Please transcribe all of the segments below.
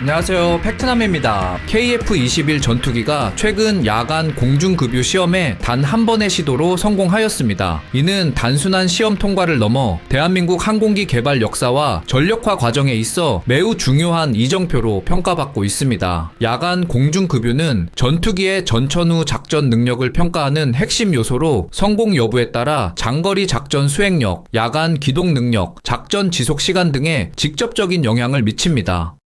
안녕하세요. 팩트남입니다. KF-21 전투기가 최근 야간 공중급유 시험에 단 한 번의 시도로 성공하였습니다. 이는 단순한 시험 통과를 넘어 대한민국 항공기 개발 역사와 전력화 과정에 있어 매우 중요한 이정표로 평가받고 있습니다. 야간 공중급유는 전투기의 전천 후 작전 능력을 평가하는 핵심 요소로 성공 여부에 따라 장거리 작전 수행력, 야간 기동 능력, 작전 지속 시간 등에 직접적인 영향을 미칩니다.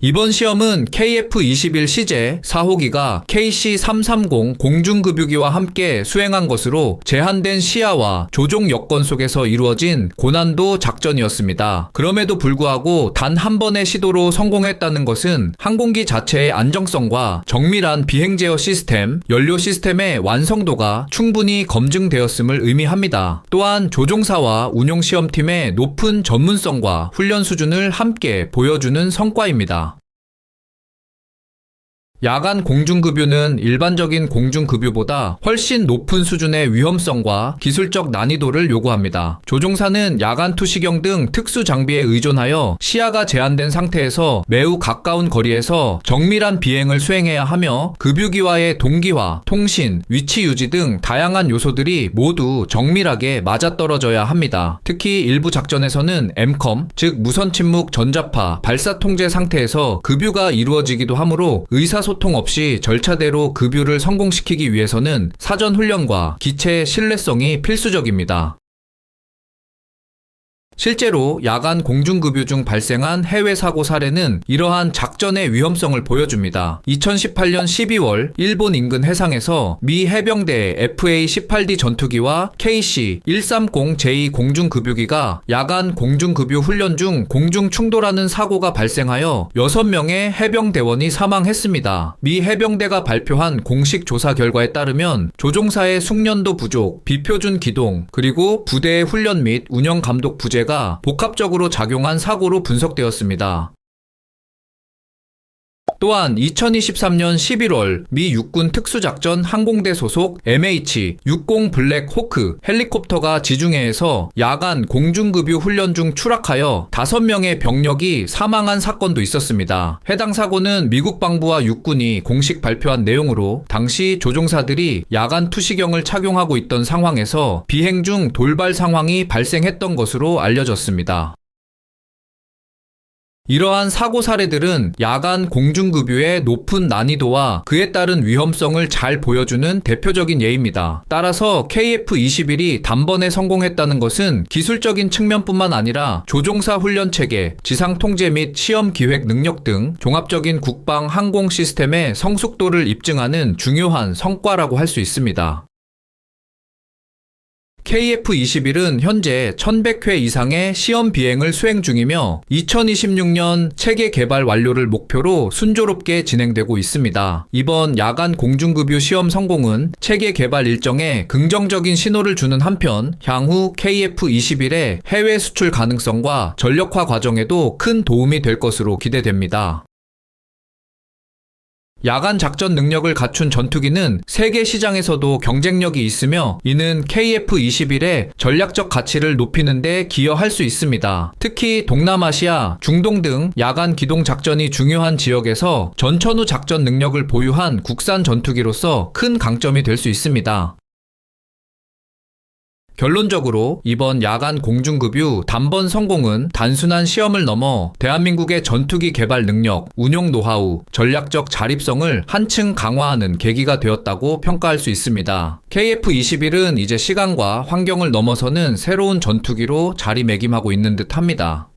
이번 시험은 KF-21 시제 4호기가 KC-330 공중급유기와 함께 수행한 것으로 제한된 시야와 조종 여건 속에서 이루어진 고난도 작전이었습니다. 그럼에도 불구하고 단 한 번의 시도로 성공했다는 것은 항공기 자체의 안정성과 정밀한 비행 제어 시스템, 연료 시스템의 완성도가 충분히 검증되었음을 의미합니다. 또한 조종사와 운용 시험팀의 높은 전문성과 훈련 수준을 함께 보여주는 성과입니다. 야간 공중급유는 일반적인 공중급유보다 훨씬 높은 수준의 위험성과 기술적 난이도를 요구합니다. 조종사는 야간 투시경 등 특수 장비에 의존하여 시야가 제한된 상태에서 매우 가까운 거리에서 정밀한 비행을 수행해야 하며 급유기와의 동기화, 통신, 위치 유지 등 다양한 요소들이 모두 정밀하게 맞아떨어져야 합니다. 특히 일부 작전에서는 M컴, 즉 무선 침묵 전자파 발사 통제 상태에서 급유가 이루어지기도 하므로 의사 소통 없이 절차대로 급유를 성공시키기 위해서는 사전 훈련과 기체의 신뢰성이 필수적입니다. 실제로 야간 공중급유 중 발생한 해외 사고 사례는 이러한 작전의 위험성을 보여줍니다. 2018년 12월 일본 인근 해상에서 미 해병대 FA-18D 전투기와 KC-130J 공중급유기가 야간 공중급유 훈련 중 공중 충돌하는 사고가 발생하여 6명의 해병대원이 사망했습니다. 미 해병대가 발표한 공식 조사 결과에 따르면 조종사의 숙련도 부족, 비표준 기동, 그리고 부대의 훈련 및 운영 감독 부재 가 복합적으로 작용한 사고로 분석되었습니다. 또한 2023년 11월 미 육군 특수작전 항공대 소속 MH-60 블랙 호크 헬리콥터가 지중해에서 야간 공중급유 훈련 중 추락하여 5명의 병력이 사망한 사건도 있었습니다. 해당 사고는 미국 방부와 육군이 공식 발표한 내용으로 당시 조종사들이 야간 투시경을 착용하고 있던 상황에서 비행 중 돌발 상황이 발생했던 것으로 알려졌습니다. 이러한 사고 사례들은 야간 공중급유의 높은 난이도와 그에 따른 위험성을 잘 보여주는 대표적인 예입니다. 따라서 KF-21이 단번에 성공했다는 것은 기술적인 측면뿐만 아니라 조종사 훈련 체계, 지상 통제 및 시험 기획 능력 등 종합적인 국방 항공 시스템의 성숙도를 입증하는 중요한 성과라고 할 수 있습니다. KF-21은 현재 1100회 이상의 시험 비행을 수행 중이며 2026년 체계 개발 완료를 목표로 순조롭게 진행되고 있습니다. 이번 야간 공중급유 시험 성공은 체계 개발 일정에 긍정적인 신호를 주는 한편 향후 KF-21의 해외 수출 가능성과 전력화 과정에도 큰 도움이 될 것으로 기대됩니다. 야간 작전 능력을 갖춘 전투기는 세계 시장에서도 경쟁력이 있으며 이는 KF-21의 전략적 가치를 높이는 데 기여할 수 있습니다. 특히 동남아시아, 중동 등 야간 기동 작전이 중요한 지역에서 전천후 작전 능력을 보유한 국산 전투기로서 큰 강점이 될 수 있습니다. 결론적으로 이번 야간 공중급유 단번 성공은 단순한 시험을 넘어 대한민국의 전투기 개발 능력, 운용 노하우, 전략적 자립성을 한층 강화하는 계기가 되었다고 평가할 수 있습니다. KF-21은 이제 시간과 환경을 넘어서는 새로운 전투기로 자리매김하고 있는 듯 합니다.